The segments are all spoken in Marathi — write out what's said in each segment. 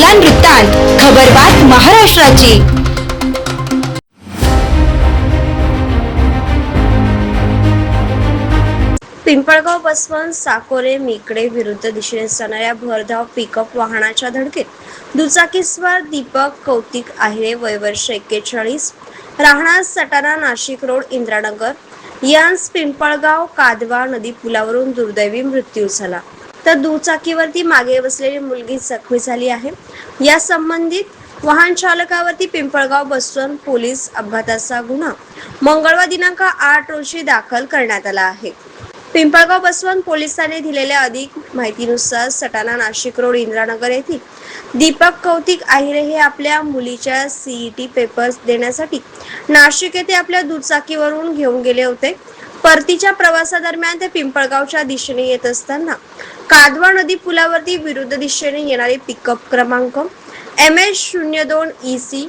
बागलान वृत्तांत खबरबात महाराष्ट्राची. पिंपळगाव बसवंत साकोरे मेकडे विरुद्ध दिशेने जाणाऱ्या भरधाव पिकअप वाहनाच्या धडकेत दुचाकीस्वार दीपक कौतिक आहिरे वय वर्ष एक्केचाळीस राहणार सटाणा नाशिक रोड इंद्रानगर यांस पिंपळगाव कादवा नदी पुलावरून दुर्दैवी मृत्यू झाला. तर दुचाकीवरती मागे बसलेली मुलगी जखमी झाली आहे. या संबंधित वाहन चालकावरती पिंपळगाव बसून पोलीस अपघाताचा गुन्हा मंगळवार दिनांक आठ रोजी दाखल करण्यात आला आहे. पिंपळगाव बसवंत पोलिसांनी दिलेल्या अधिक माहितीनुसार सटाणा नाशिक रोड इंद्रानगर येथील दीपक कौतिक आहिरे हे आपल्या मुलीच्या सीईटी पेपर्स देण्यासाठी नाशिक येथे आपल्या दुचाकीवरून घेऊन गेले होते. परतीच्या प्रवासादरम्यान ते पिंपळगावच्या दिशेने येत असताना कादवा नदी पुलावरती विरुद्ध दिशेने येणारे पिकअप क्रमांक एम एच शून्य दोन ई सी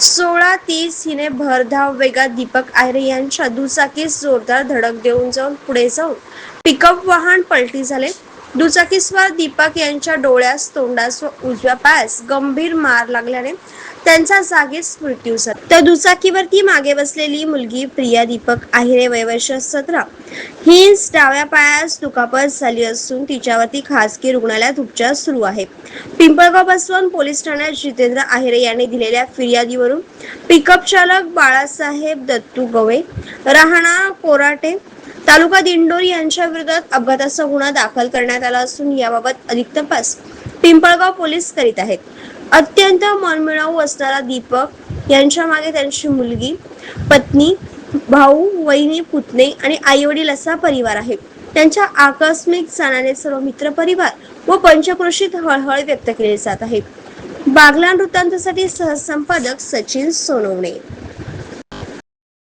सोळा तीस हिने भरधाव वेगात दीपक आयरे यांच्या दुचाकीस जोरदार धडक देऊन जाऊन पुढे जाऊन पिकअप वाहन पलटी झाले. दुचाकीस्वार दीपक यांच्या डोळ्यास तोंडास व उजव्या पायास गंभीर मार लागल्याने त्यांचा जागीच मृत्यू झाला. तर दुचाकीवरती मागे बसलेली मुलगी प्रिया दीपक आहिरे वयवर्ष सतरा. ही डाव्या पायास दुखापत झाली असून तिच्यावरती खासगी रुग्णालयात उपचार सुरू आहे पिंपळगाव बसवंत पोलीस ठाण्यात जितेंद्र आहिरे यांनी दिलेल्या फिर्यादीवरून पिकअप चालक बाळासाहेब दत्तू गवे राहणा कोराटे तालुका दिंडोरी यांच्या विरोधात अपघाताचा गुन्हा दाखल करण्यात आला असून याबाबत अधिक तपास पिंपळगाव पोलीस करीत आहेत. अत्यंत मनमिळावू असणारा दीपक यांच्या मागे त्यांची मुलगी पत्नी भाऊ वहिनी पुतणे आणि आई वडील असा परिवार आहे. त्यांच्या आकस्मिक सणाने सर्व मित्र परिवार व पंचक्रोशीत हळहळ व्यक्त केली जात आहे बागला वृत्तांतासाठी सहसंपादक सचिन सोनवणे.